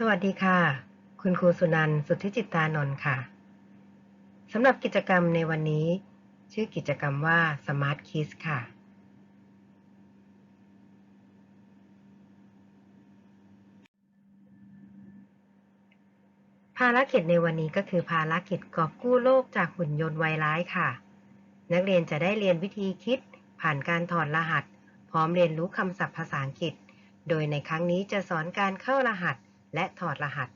สวัสดีค่ะ คุณครูสุนันท์สุทธิจิตตานนท์ค่ะสำหรับกิจกรรมในวันนี้ ชื่อกิจกรรมว่า Smart Kiss ค่ะ ภารกิจในวันนี้ก็คือภารกิจกอบกู้โลกจากหุ่นยนต์ไวร้ายค่ะ นักเรียนจะได้เรียนวิธีคิด ผ่านการถอดรหัส พร้อมเรียนรู้คำศัพท์ภาษาอังกฤษ โดยในครั้งนี้จะสอนการเข้ารหัส และถอดรหัส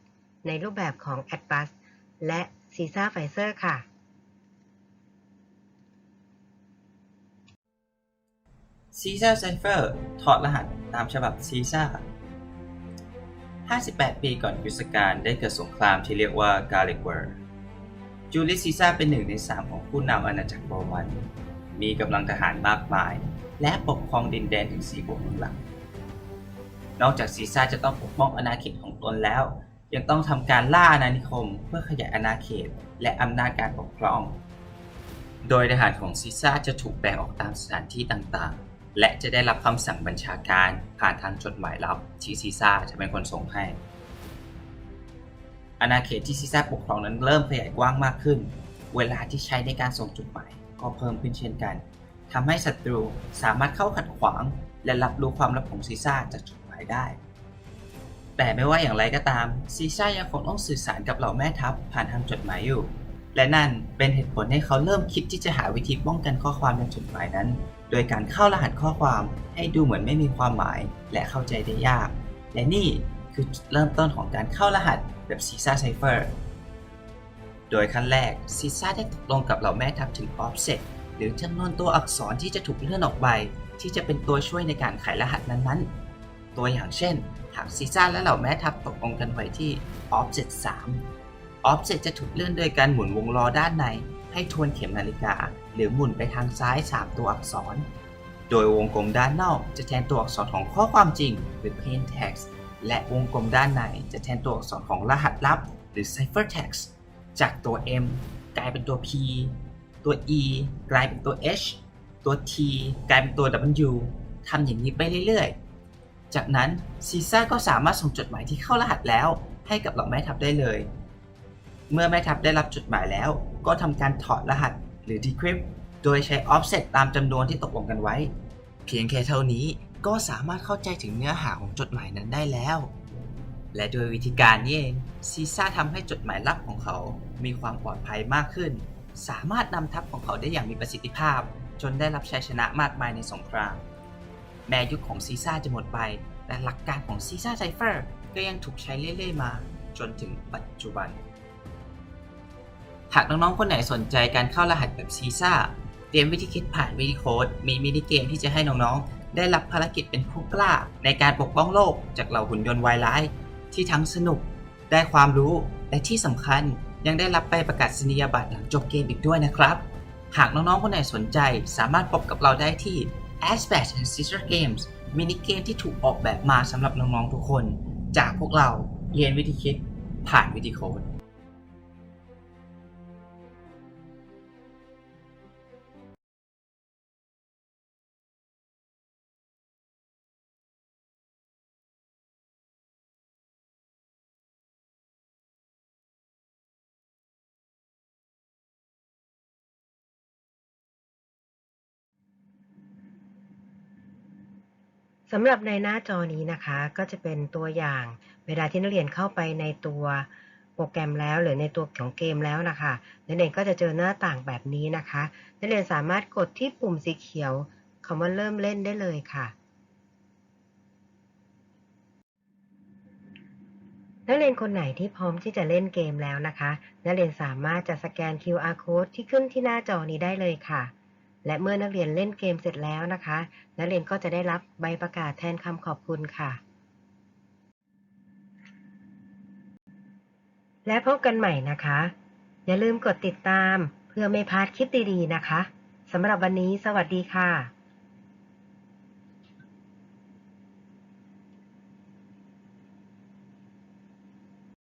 ในรูปแบบของ a d b u s และ c a s a p f i z e r ค่ะซีซ่าไซเฟอร์ถอดรหัสตามฉบับซีซ่า58 ปีก่อนคริสตกาลได้เกิดสงครามที่เรียกว่า Garlic War จูเลียสซีซ่าเป็นหนึ่งในสามของผู้นำอาณาจักรโรมัน มีกำลังทหารมากมาย และปกครองดินแดนถึง4บวกหนึ่งหลัง นอกจากซีซ่าจะต้องปกป้องอาณาเขตของตนแล้ว ยังต้องทำการล่าอาณานิคม เพื่อขยายอาณาเขตและอำนาจการปกครอง โดยทหารของซีซ่าจะถูกแบ่งออกตามสถานที่ต่างๆ และจะได้รับคำสั่งบัญชาการผ่านทางจดหมายลับที่ซีซ่าจะเป็นคนส่งให้อาณาเขตที่ซีซ่าปกครองนั้นเริ่มขยายกว้างมากขึ้น เวลาที่ใช้ในการส่งจดหมายก็เพิ่มขึ้นเช่นกันทำให้ศัตรูสามารถเข้าขัดขวาง และรับรู้ความลับของซีซ่าจากจด ได้ แต่ไม่ว่าอย่างไรก็ตามซีซ่ายังคงต้องสื่อสารกับเหล่าแม่ทัพผ่านทางจดหมายอยู่ และนั่นเป็นเหตุผลให้เขาเริ่มคิดที่จะหาวิธีป้องกันข้อความในจดหมายนั้น โดยการเข้ารหัสข้อความให้ดูเหมือนไม่มีความหมายและเข้าใจได้ยาก และนี่คือจุดเริ่มต้นของการเข้ารหัสแบบซีซ่าไซเฟอร์โดยขั้นแรกซีซ่าได้ตกลงกับเหล่าแม่ทัพถึง offset หรือจำนวนตัวอักษรที่จะถูกเลื่อนออกไป ที่จะเป็นตัวช่วยในการไขรหัสนั้นๆ ตัวอย่างเช่น หากซีซ่าและเหล่าแม่ทัพตกลงกันไว้ที่ offset 3 offset จะถูกเลื่อนโดยการหมุนวงล้อด้านใน ให้ทวนเข็มนาฬิกา หรือหมุนไปทางซ้าย 3 ตัวอักษร โดยวงกลมด้านนอกจะแทนตัวอักษรของข้อความจริง หรือ plain text และวงกลมด้านในจะแทนตัวอักษรของรหัสลับ หรือ cipher text จากตัว M กลายเป็นตัว P ตัว E กลายเป็นตัว H ตัว T กลายเป็นตัว W ทำอย่างนี้ไปเรื่อยๆ จากนั้นซีซ่าก็สามารถส่งจดหมายที่เข้ารหัสแล้ว ให้กับเหล่าแม่ทัพได้เลย เมื่อแม่ทัพได้รับจดหมายแล้ว ก็ทำการถอดรหัสหรือ decrypt โดยใช้ offset ตามจำนวนที่ตกลงกันไว้ เพียงแค่เท่านี้ก็สามารถเข้าใจถึงเนื้อหาของจดหมายนั้นได้แล้ว และโดยวิธีการนี้เองซีซ่าทำให้จดหมายลับของเขา มีความปลอดภัยมากขึ้น สามารถนำทัพของเขาได้อย่างมีประสิทธิภาพ จนได้รับชัยชนะมากมายในสงคราม แม้ยุคของซีซ่าจะหมดไป แต่หลักการของซีซ่าไซเฟอร์ก็ยังถูกใช้เรื่อยๆมา จนถึงปัจจุบัน หากน้องๆ คนไหนสนใจการเข้ารหัสแบบซีซ่าเตรียมวิธีคิดผ่านวิดีโค้ดมีมินิเกมที่จะให้น้องๆ ได้รับภารกิจเป็นผู้กล้า ในการปกป้องโลกจากเหล่าหุ่นยนต์วายร้าย ที่ทั้งสนุก ได้ความรู้ และที่สำคัญยังได้รับใบประกาศนียบัตรหลังจบเกมอีกด้วยนะครับ หากน้องๆ คนไหนสนใจสามารถพบกับเราได้ที่ a s p a c and Sister Games มินิเกมที่ถูกออกแบบมาสำหรับน้องๆทุกคน จากพวกเราเรียนวิธีคิดผ่านวิธีโค้ด สำหรับในหน้าจอนี้นะคะ ก็จะเป็นตัวอย่างเวลาที่นักเรียนเข้าไปในตัวโปรแกรมแล้วหรือในตัวของเกมแล้วนะคะนักเรียนก็จะเจอหน้าต่างแบบนี้นะคะนักเรียนสามารถกดที่ปุ่มสีเขียวคำว่าเริ่มเล่นได้เลยค่ะนักเรียนคนไหนที่พร้อมที่จะเล่นเกมแล้วนะคะ นักเรียนสามารถจะสแกน QR code ที่ขึ้นที่หน้าจอนี้ได้เลยค่ะ และเมื่อนักเรียนเล่นเกมเสร็จแล้วนะคะ นักเรียนก็จะได้รับใบประกาศแทนคำขอบคุณค่ะ และพบกันใหม่นะคะ อย่าลืมกดติดตามเพื่อไม่พลาดคลิปดีๆนะคะสำหรับวันนี้สวัสดีค่ะ